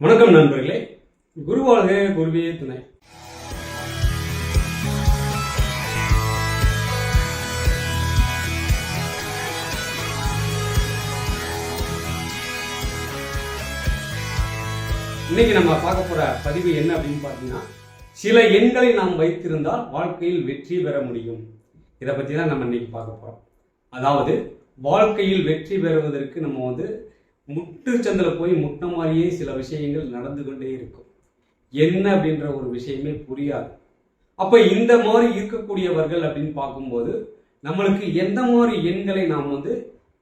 வணக்கம் நண்பர்களே. குருவாழ்க குருவே துணை. இன்னைக்கு நம்ம பார்க்க போற பதிவு என்ன அப்படின்னு பார்த்தீங்கன்னா சில எண்களை நாம் வைத்திருந்தால் வாழ்க்கையில் வெற்றி பெற முடியும். இதை பற்றி தான் நம்ம இன்னைக்கு பார்க்க போறோம். அதாவது வாழ்க்கையில் வெற்றி பெறுவதற்கு நம்ம வந்து முட்டு சந்தில் போய் முட்டை மாதிரியே சில விஷயங்கள் நடந்து கொண்டே இருக்கும். என்ன அப்படின்ற ஒரு விஷயமே புரியாது. அப்போ இந்த மாதிரி இருக்கக்கூடியவர்கள் அப்படின்னு பார்க்கும்போது நம்மளுக்கு எந்த மாதிரி எண்களை நாம் வந்து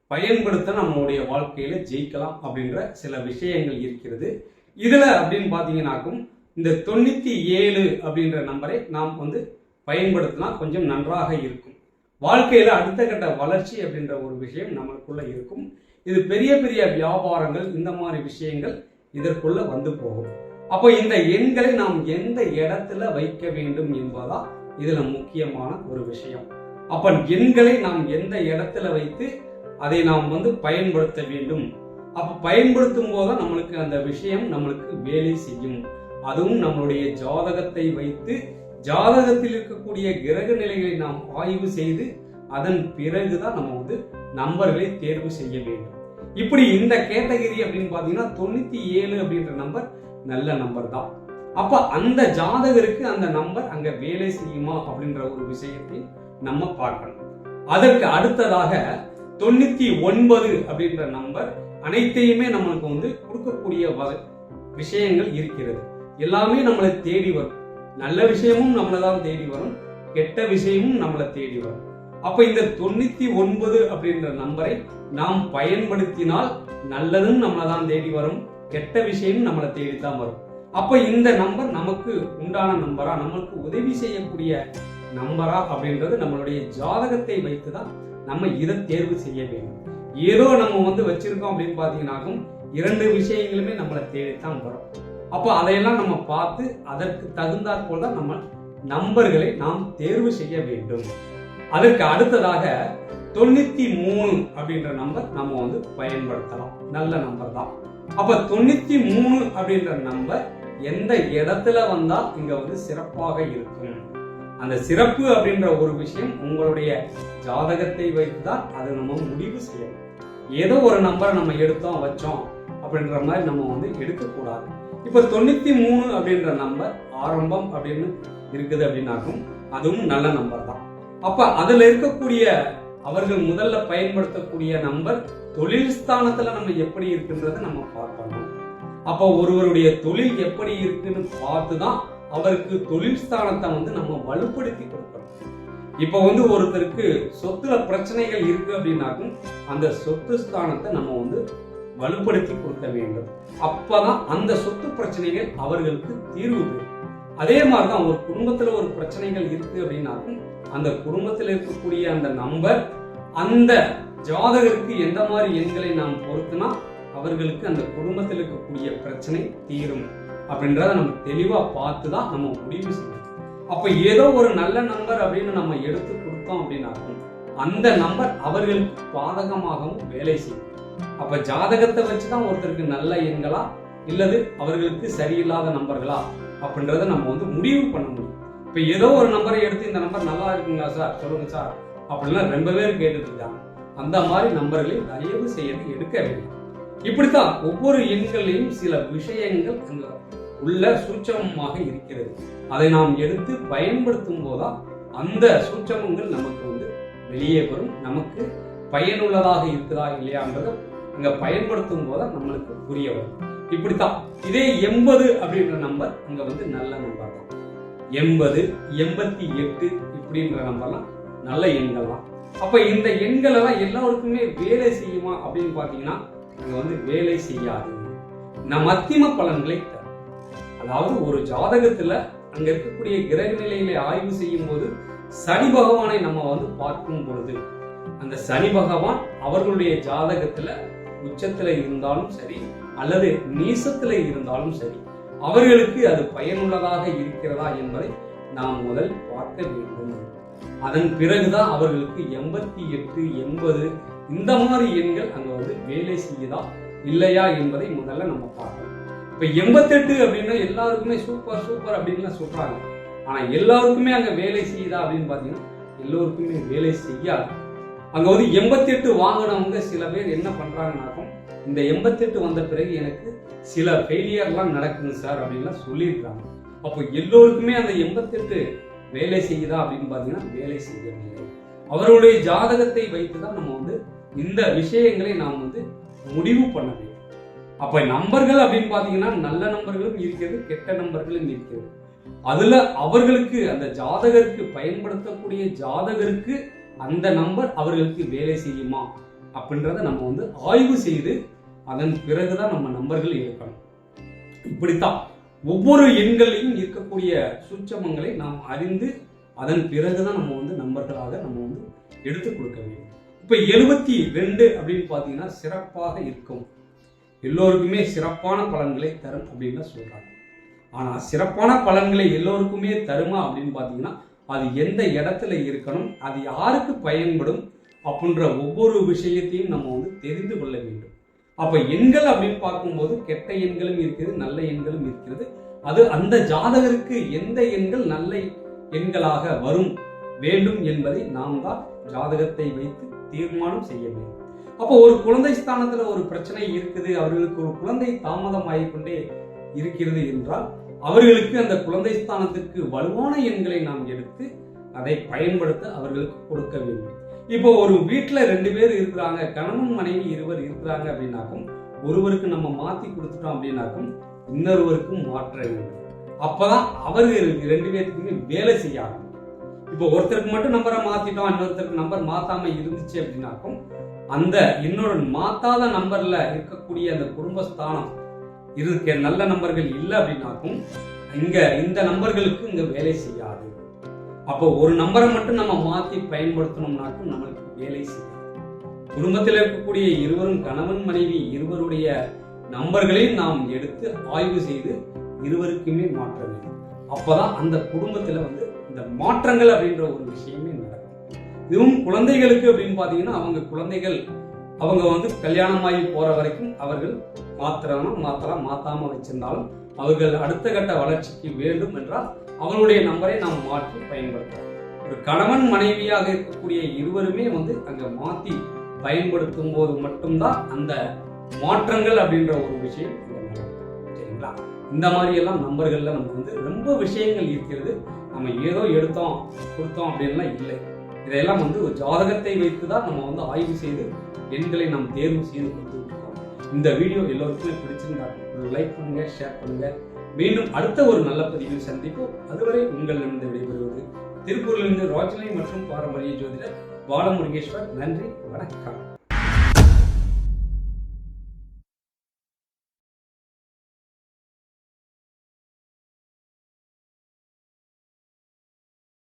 பயன்படுத்த நம்மளுடைய வாழ்க்கையில ஜெயிக்கலாம் அப்படின்ற சில விஷயங்கள் இருக்கிறது. இதுல அப்படின்னு பார்த்தீங்கன்னாக்கும் இந்த தொண்ணூத்தி ஏழு அப்படின்ற நம்பரை நாம் வந்து பயன்படுத்தினா கொஞ்சம் நன்றாக இருக்கும். வாழ்க்கையில அடுத்த கட்ட வளர்ச்சி அப்படின்ற ஒரு விஷயம் நம்மளுக்குள்ள இருக்கும். இது பெரிய பெரிய வியாபாரங்கள் இந்த மாதிரி விஷயங்கள் இதற்குள்ள வந்து போகும். அப்போ இந்த எண்களை நாம் எந்த இடத்துல வைக்க வேண்டும் என்பதா இதுல முக்கியமான ஒரு விஷயம். அப்ப எண்களை நாம் எந்த இடத்துல வைத்து அதை நாம் வந்து பயன்படுத்த வேண்டும்? அப்ப பயன்படுத்தும் போது நம்மளுக்கு அந்த விஷயம் நம்மளுக்கு வேலை செய்யும். அதுவும் நம்மளுடைய ஜாதகத்தை வைத்து ஜாதகத்தில் இருக்கக்கூடிய கிரக நிலைகளை நாம் ஆய்வு செய்து அதன் பிறகுதான் நம்ம வந்து நம்பர்களை தேர்வு செய்ய வேண்டும். இப்படி இந்த கேட்டகரி அப்படின்னு பார்த்தீங்கன்னா தொண்ணூத்தி ஏழு அப்படின்ற நம்பர் நல்ல நம்பர் தான். அப்ப அந்த ஜாதகருக்கு அந்த நம்பர் அங்க வேலை செய்யுமா அப்படின்ற ஒரு விஷயத்தை நம்ம பார்க்கணும். அதற்கு அடுத்ததாக தொண்ணூத்தி ஒன்பது அப்படின்ற நம்பர் அனைத்தையுமே நம்மளுக்கு வந்து கொடுக்கக்கூடிய விஷயங்கள் இருக்கிறது. எல்லாமே நம்மளை தேடி வரும். நல்ல விஷயமும் நம்மளை தான் தேடி வரும். கெட்ட விஷயமும் நம்மளை தேடி வரும். அப்ப இந்த தொண்ணூத்தி ஒன்பது அப்படின்ற நம்பரை நாம் பயன்படுத்தினால் நல்லதும் நம்மளை தான் தேடி வரும் கெட்ட விஷயம் நம்மளை தேடித்தான் வரும். அப்ப இந்த நம்பர் நமக்கு உண்டான நம்பரா நம்மளுக்கு உதவி செய்யக்கூடிய நம்பரா அப்படின்றது நம்மளுடைய ஜாதகத்தை வைத்து தான் நம்ம இதை தேர்வு செய்ய வேண்டும். ஏதோ நம்ம வந்து வச்சிருக்கோம் அப்படின்னு பாத்தீங்கன்னாக்கும் இரண்டு விஷயங்களுமே நம்மளை தேடித்தான் வரும். அப்போ அதையெல்லாம் நம்ம பார்த்து அதற்கு தகுந்தாற் போல நம்ம நம்பர்களை நாம் தேர்வு செய்ய வேண்டும். அதற்கு அடுத்ததாக தொண்ணூத்தி மூணு அப்படின்ற நம்பர் நம்ம வந்து பயன்படுத்தலாம். நல்ல நம்பர் தான். அப்ப தொண்ணூத்தி மூணு அப்படின்ற நம்பர் எந்த இடத்துல வந்தா இங்க வந்து சிறப்பாக இருக்கும்? அந்த சிறப்பு அப்படின்ற ஒரு விஷயம் உங்களுடைய ஜாதகத்தை வைத்து தான் அதை நம்ம முடிவு செய்யணும். ஏதோ ஒரு நம்பரை நம்ம எடுத்தோம் வச்சோம் அப்படின்ற மாதிரி நம்ம வந்து எடுக்கக்கூடாது. இப்ப தொண்ணூத்தி மூணு அப்படின்ற நம்பர் ஆரம்பம் அப்படின்னு இருக்குது அப்படின்னாக்கும் அதுவும் நல்ல நம்பர் தான். அப்ப அதுல இருக்கக்கூடிய அவர்கள் முதல்ல பயன்படுத்தக்கூடிய நம்பர் தொழில் ஸ்தானத்துல நம்ம எப்படி இருக்குன்றதை நம்ம பார்க்கணும். அப்ப ஒருவருடைய தொழில் எப்படி இருக்குன்னு பார்த்து தான் அவருக்கு தொழில் ஸ்தானத்தை வந்து நம்ம வலுப்படுத்தி கொடுக்கணும். இப்ப வந்து ஒருத்தருக்கு சொத்துல பிரச்சனைகள் இருக்கு அப்படின்னாக்கும் அந்த சொத்து ஸ்தானத்தை நம்ம வந்து வலுப்படுத்தி கொடுக்க வேண்டும். அப்பதான் அந்த சொத்து பிரச்சனைகள் அவர்களுக்கு தீர்வு பெறும். அதே மாதிரிதான் ஒரு குடும்பத்துல ஒரு பிரச்சனைகள் இருக்கு அப்படின்னாக்கும் அந்த குடும்பத்தில் இருக்கக்கூடிய அந்த நம்பர் அந்த ஜாதகருக்கு எந்த மாதிரி எண்களை நாம் பொறுத்துனா அவர்களுக்கு அந்த குடும்பத்தில் இருக்கக்கூடிய பிரச்சனை தீரும் அப்படின்றத நம்ம தெளிவா பார்த்து தான் நம்ம முடிவு செய்யணும். அப்ப ஏதோ ஒரு நல்ல நம்பர் அப்படின்னு நம்ம எடுத்து கொடுத்தோம் அப்படின்னாக்கும் அந்த நம்பர் அவர்களுக்கு பாதகமாகவும் வேலை செய்யும். அப்ப ஜாதகத்தை வச்சுதான் ஒருத்தருக்கு நல்ல எண்களா இல்லது அவர்களுக்கு சரியில்லாத நம்பர்களா அப்படின்றத நம்ம வந்து முடிவு பண்ண முடியும். இப்ப ஏதோ ஒரு நம்பரை எடுத்து இந்த நம்பர் நல்லா இருக்குங்களா சார் சொல்லுங்க சார் அப்படின்லாம் ரொம்ப பேர் கேட்டுட்டு இருக்காங்க. அந்த மாதிரி நம்பர்களை தயவு செய்து எடுக்க வேண்டும். இப்படித்தான் ஒவ்வொரு எண்களையும் சில விஷயங்கள் அங்க உள்ள சூட்சமமாக இருக்கிறது. அதை நாம் எடுத்து பயன்படுத்தும் போதா அந்த சூட்சமங்கள் நமக்கு வந்து வெளியே வரும். நமக்கு பயனுள்ளதாக இருக்குதா இல்லையான்றதை அங்கே பயன்படுத்தும் போது நம்மளுக்கு புரிய வரும். இப்படித்தான். இதே எண்பது அப்படின்ற நம்பர் அங்க வந்து நல்ல நம்பர் தான். எண்பது எண்பத்தி எட்டு இப்படின்ற நம்பர்லாம் நல்ல எண்கள் தான். அப்ப இந்த எண்கள் எல்லாம் எல்லாருக்குமே வேலை செய்யுமா அப்படின்னு பாத்தீங்கன்னா அங்க வந்து வேலை செய்யாது. நம் மத்தியம பலன்களை தரும். அதாவது ஒரு ஜாதகத்துல அங்க இருக்கக்கூடிய கிரக நிலைகளை ஆய்வு செய்யும் போது சனி பகவானை நம்ம வந்து பார்க்கும் பொழுது அந்த சனி பகவான் அவர்களுடைய ஜாதகத்துல உச்சத்துல இருந்தாலும் சரி அல்லது நீசத்துல இருந்தாலும் சரி அவர்களுக்கு அது பயனுள்ளதாக இருக்கிறதா என்பதை நாம் முதல் பார்க்க வேண்டும். அதன் பிறகுதான் அவர்களுக்கு எண்பத்தி எட்டு எண்பது இந்த மாதிரி எண்கள் அங்க வந்து வேலை செய்யுதா இல்லையா என்பதை முதல்ல நம்ம பார்க்கணும். இப்ப எண்பத்தெட்டு அப்படின்னா எல்லாருக்குமே சூப்பர் சூப்பர் அப்படின்லாம் சொல்றாங்க. ஆனா எல்லாருக்குமே அங்க வேலை செய்யுதா அப்படின்னு பாத்தீங்கன்னா எல்லோருக்குமே வேலை செய்யாது. அங்க வந்து எண்பத்தெட்டு வாங்கினவங்க சில பேர் என்ன பண்றாங்கனாக்கும் இந்த எண்பத்தெட்டு வந்த பிறகு எனக்கு சில ஃபெயிலியர்லாம் நடக்குது சார் அப்படின்லாம் சொல்லியிருக்காங்க. அப்போ எல்லோருக்குமே அந்த எண்பத்தெட்டு வேலை செய்யுதா அப்படின்னு பார்த்தீங்கன்னா வேலை செய்யவில்லை. அவருடைய ஜாதகத்தை வைத்து தான் நம்ம வந்து இந்த விஷயங்களை நாம் வந்து முடிவு பண்ண வேண்டும். அப்ப நம்பர்கள் அப்படின்னு பார்த்தீங்கன்னா நல்ல நம்பர்களும் இருக்கிறது கெட்ட நம்பர்களும் இருக்கிறது. அதுல அவர்களுக்கு அந்த ஜாதகருக்கு பயன்படுத்தக்கூடிய ஜாதகருக்கு அந்த நம்பர் அவர்களுக்கு வேலை செய்யுமா? அப்படின்றத நம்ம வந்து ஆய்வு செய்து அதன் பிறகுதான் நம்ம நம்பர்கள் எடுக்கணும். இப்படித்தான் ஒவ்வொரு எண்களையும் இருக்கக்கூடிய சூட்சமங்களை நாம் அறிந்து அதன் பிறகுதான் நம்ம வந்து நம்பர்களாக நம்ம வந்து எடுத்து கொடுக்க வேண்டும். இப்ப எழுபத்தி ரெண்டு அப்படின்னு பார்த்தீங்கன்னா சிறப்பாக இருக்கும். எல்லோருக்குமே சிறப்பான பலன்களை தரும் அப்படின்னு சொல்றாங்க. ஆனா சிறப்பான பலன்களை எல்லோருக்குமே தருமா அப்படின்னு பார்த்தீங்கன்னா அது எந்த இடத்துல இருக்கணும் அது யாருக்கு பயன்படும் அப்படின்ற ஒவ்வொரு விஷயத்தையும் நம்ம வந்து தெரிந்து கொள்ள வேண்டும். அப்போ எண்கள் அப்படின்னு பார்க்கும்போது கெட்ட எண்களும் இருக்கிறது நல்ல எண்களும் இருக்கிறது. அது அந்த ஜாதகருக்கு எந்த எண்கள் நல்ல எண்களாக வரும் வேண்டும் என்பதை நாம் தான் ஜாதகத்தை வைத்து தீர்மானம் செய்ய வேண்டும். அப்போ ஒரு குழந்தை ஸ்தானத்துல ஒரு பிரச்சனை இருக்குது அவர்களுக்கு ஒரு குழந்தை தாமதமாகிக்கொண்டே இருக்கிறது என்றால் அவர்களுக்கு அந்த குழந்தை ஸ்தானத்திற்கு வலுவான எண்களை நாம் எடுத்து அதை பயன்படுத்த அவர்களுக்கு கொடுக்க வேண்டும். இப்போ ஒரு வீட்டுல ரெண்டு பேர் இருக்கிறாங்க கணவன் மனைவி இருவர் இருக்கிறாங்க அப்படின்னாக்கும் ஒருவருக்கு நம்ம மாத்தி கொடுத்துட்டோம் அப்படின்னாக்கும் இன்னொருவருக்கும் மாற்ற வேண்டும். அப்பதான் அவர்கள் ரெண்டு பேருக்குமே வேலை செய்ய ஆரம்பிக்கும். இப்போ ஒருத்தருக்கு மட்டும் நம்பரை மாத்திட்டோம் இன்னொருத்தருக்கு நம்பர் மாத்தாம இருந்துச்சு அப்படின்னாக்கும் அந்த இன்னொரு மாத்தாத நம்பர்ல இருக்கக்கூடிய அந்த குடும்ப ஸ்தானம் இருக்க நல்ல நம்பர்கள் இல்லை அப்படின்னாக்கும் இங்க இந்த நம்பர்களுக்கு இங்க வேலை செய்யாது. அப்போ ஒரு நம்பரை மட்டும் நம்ம மாத்தி பயன்படுத்தணும்னாக்கும் நம்மளுக்கு வேலை செய்யாது. குடும்பத்தில் இருக்கக்கூடிய இருவரும் கணவன் மனைவி இருவருடைய நம்பர்களையும் நாம் எடுத்து ஆய்வு செய்து இருவருக்குமே மாற்ற வேண்டும். அப்பதான் அந்த குடும்பத்துல வந்து இந்த மாற்றங்கள் அப்படின்ற ஒரு விஷயமே நடக்கும். இதுவும் குழந்தைகளுக்கு அப்படின்னு பார்த்தீங்கன்னா அவங்க குழந்தைகள் அவங்க வந்து கல்யாணமாகி போற வரைக்கும் அவர்கள் மாத்திரம் மாத்தலாம் மாத்தாம வச்சிருந்தாலும் அவர்கள் அடுத்த கட்ட வளர்ச்சிக்கு வேண்டும் என்றால் அவர்களுடைய நம்பரை நாம் மாற்றி பயன்படுத்தலாம். ஒரு கணவன் மனைவியாக இருக்கக்கூடிய இருவருமே வந்து அங்க மாத்தி பயன்படுத்தும் போது மட்டும்தான் அந்த மாற்றங்கள் அப்படின்ற ஒரு விஷயம் சரிங்களா? இந்த மாதிரி எல்லாம் நம்பர்கள்ல நம்ம வந்து ரொம்ப விஷயங்கள் இருக்கிறது. நம்ம ஏதோ எடுத்தோம் கொடுத்தோம் அப்படின்லாம் இல்லை. இதையெல்லாம் வந்து ஒரு ஜாதகத்தை வைத்து தான் நம்ம வந்து ஆய்வு செய்து எண்களை நாம் தேர்வு செய்து கொடுத்துருக்கோம் இந்த வீடியோ எல்லோருக்குமே பிடிச்சிருந்தா ஒரு லைக் பண்ணுங்க ஷேர் பண்ணுங்க. மீண்டும் அடுத்த ஒரு நல்ல பதிவில் சந்திப்போம். அதுவரை உங்களிடமிருந்து விடைபெறுவது திருப்பூரிலிருந்து ராஜ்லை மற்றும் பாரம்பரிய ஜோதிடர் பாலமுருகேஸ்வர். நன்றி வணக்கம்.